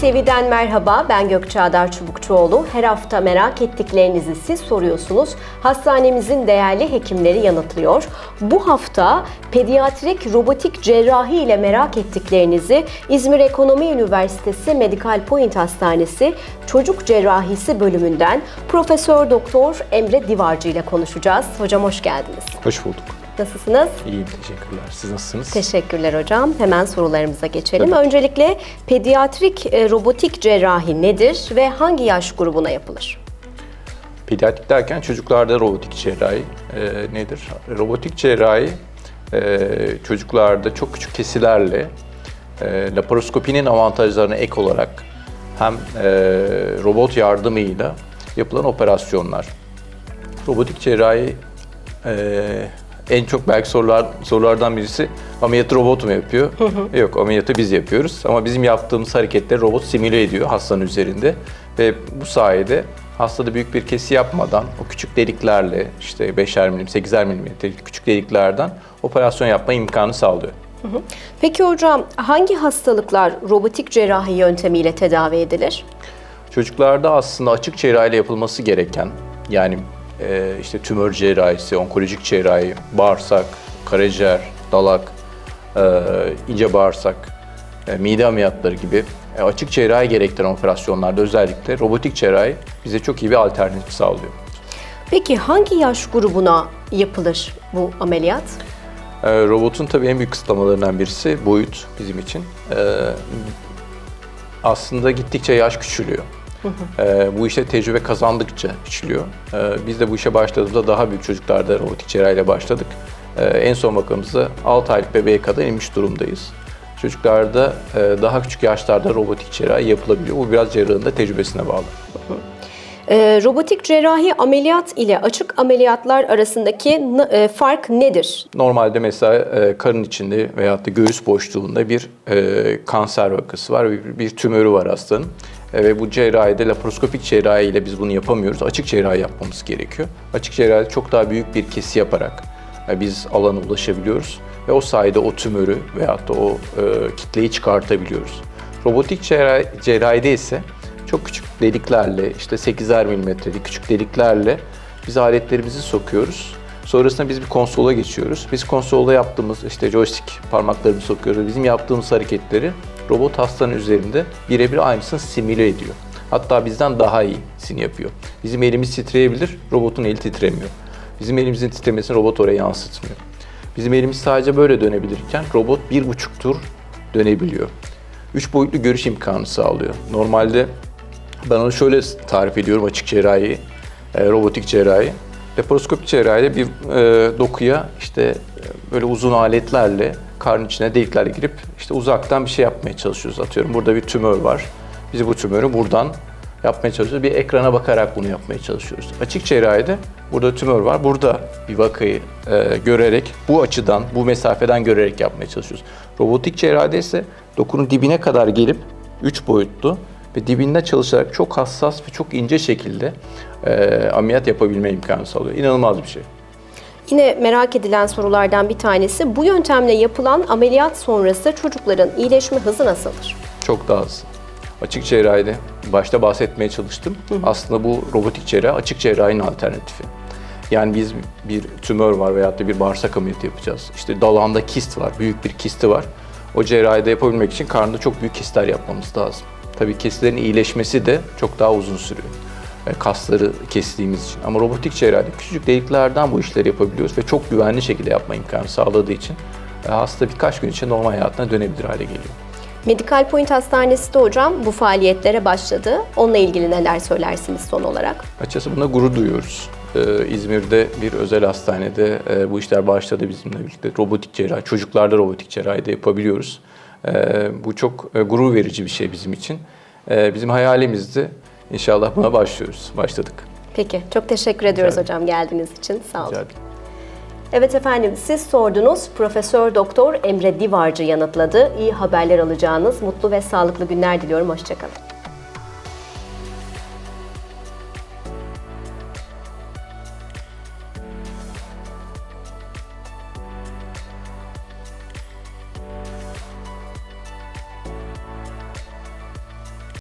TV'den merhaba, ben Gökçeadar Çubukçuoğlu. Her hafta merak ettiklerinizi siz soruyorsunuz. Hastanemizin değerli hekimleri yanıtlıyor. Bu hafta pediatrik robotik cerrahi ile merak ettiklerinizi İzmir Ekonomi Üniversitesi Medical Point Hastanesi Çocuk Cerrahisi bölümünden Profesör Doktor Emre Divarcı ile konuşacağız. Hocam hoş geldiniz. Hoş bulduk. Nasılsınız? İyiyim, teşekkürler. Siz nasılsınız? Teşekkürler hocam. Hemen sorularımıza geçelim. Tabii. Öncelikle pediatrik e, robotik cerrahi nedir ve hangi yaş grubuna yapılır? Pediatrik derken çocuklarda robotik cerrahi e, nedir? Robotik cerrahi e, çocuklarda çok küçük kesilerle e, laparoskopinin avantajlarına ek olarak hem e, robot yardımıyla yapılan operasyonlar. Robotik cerrahi e, en çok belki sorular sorulardan birisi ameliyatı robot mu yapıyor? Yok ameliyatı biz yapıyoruz ama bizim yaptığımız hareketleri robot simüle ediyor hastanın üzerinde ve bu sayede hastada büyük bir kesi yapmadan o küçük deliklerle işte 5'er milim, 8'er milimetrelik küçük deliklerden operasyon yapma imkanı sağlıyor. Peki hocam hangi hastalıklar robotik cerrahi yöntemiyle tedavi edilir? Çocuklarda aslında açık cerrahiyle yapılması gereken yani e, işte tümör cerrahisi, onkolojik cerrahi, bağırsak, karaciğer, dalak, e, ince bağırsak, e, mide ameliyatları gibi e, açık cerrahi gerektiren operasyonlarda özellikle robotik cerrahi bize çok iyi bir alternatif sağlıyor. Peki hangi yaş grubuna yapılır bu ameliyat? E, robotun tabii en büyük kısıtlamalarından birisi boyut bizim için. E, aslında gittikçe yaş küçülüyor. E, bu işte tecrübe kazandıkça küçülüyor. E, biz de bu işe başladığımızda daha büyük çocuklarda robotik cerrahiyle başladık. E, en son bakımımızda 6 aylık bebeğe kadar inmiş durumdayız. Çocuklarda e, daha küçük yaşlarda robotik cerrahi yapılabiliyor. Bu biraz cerrahın da tecrübesine bağlı. Ee, robotik cerrahi ameliyat ile açık ameliyatlar arasındaki e, fark nedir? Normalde mesela e, karın içinde veyahut da göğüs boşluğunda bir e, kanser vakası var, bir, bir tümörü var hastanın. E, ve bu cerrahide laparoskopik cerrahi ile biz bunu yapamıyoruz. Açık cerrahi yapmamız gerekiyor. Açık cerrahide çok daha büyük bir kesi yaparak e, biz alana ulaşabiliyoruz ve o sayede o tümörü veyahut da o e, kitleyi çıkartabiliyoruz. Robotik cerrahi, cerrahide ise çok küçük deliklerle, işte 8'er milimetrelik küçük deliklerle biz aletlerimizi sokuyoruz. Sonrasında biz bir konsola geçiyoruz. Biz konsolda yaptığımız işte joystick parmaklarımızı sokuyoruz. Bizim yaptığımız hareketleri robot hastanın üzerinde birebir aynısını simüle ediyor. Hatta bizden daha iyisini yapıyor. Bizim elimiz titreyebilir, robotun eli titremiyor. Bizim elimizin titremesini robot oraya yansıtmıyor. Bizim elimiz sadece böyle dönebilirken robot bir buçuk tur dönebiliyor. Üç boyutlu görüş imkanı sağlıyor. Normalde ben onu şöyle tarif ediyorum açık cerrahi, e, robotik cerrahi. Laparoskopik cerrahide bir e, dokuya işte e, böyle uzun aletlerle karnın içine deliklerle girip işte uzaktan bir şey yapmaya çalışıyoruz. Atıyorum burada bir tümör var. Biz bu tümörü buradan yapmaya çalışıyoruz. Bir ekrana bakarak bunu yapmaya çalışıyoruz. Açık cerrahide burada tümör var. Burada bir vakayı e, görerek, bu açıdan, bu mesafeden görerek yapmaya çalışıyoruz. Robotik cerrahide ise dokunun dibine kadar gelip 3 boyutlu ve dibinde çalışarak çok hassas ve çok ince şekilde e, ameliyat yapabilme imkanı sağlıyor. İnanılmaz bir şey. Yine merak edilen sorulardan bir tanesi bu yöntemle yapılan ameliyat sonrası çocukların iyileşme hızı nasıldır? Çok daha hızlı. Açık cerrahide başta bahsetmeye çalıştım. Aslında bu robotik cerrahi açık cerrahinin alternatifi. Yani biz bir tümör var veyahut da bir bağırsak ameliyatı yapacağız. İşte dalağında kist var, büyük bir kisti var. O cerrahide yapabilmek için karnında çok büyük kistler yapmamız lazım. Tabii kistlerin iyileşmesi de çok daha uzun sürüyor. E, Kasları kestiğimiz için. Ama robotik cerrahide küçücük deliklerden bu işleri yapabiliyoruz ve çok güvenli şekilde yapma imkanı sağladığı için e, hasta birkaç gün içinde normal hayatına dönebilir hale geliyor. Medical Point Hastanesi de hocam bu faaliyetlere başladı. Onunla ilgili neler söylersiniz son olarak? Açıkçası buna gurur duyuyoruz. Ee, İzmir'de bir özel hastanede e, bu işler başladı bizimle birlikte. Robotik cerrahi, çocuklarda robotik cerrahi de yapabiliyoruz. Ee, bu çok e, gurur verici bir şey bizim için. Ee, bizim hayalimizdi. İnşallah buna başlıyoruz, başladık. Peki, çok teşekkür ediyoruz ederim. hocam geldiğiniz için. Sağ olun. Rica. Evet efendim, siz sordunuz. Profesör Doktor Emre Divarcı yanıtladı. İyi haberler alacağınız mutlu ve sağlıklı günler diliyorum. Hoşçakalın.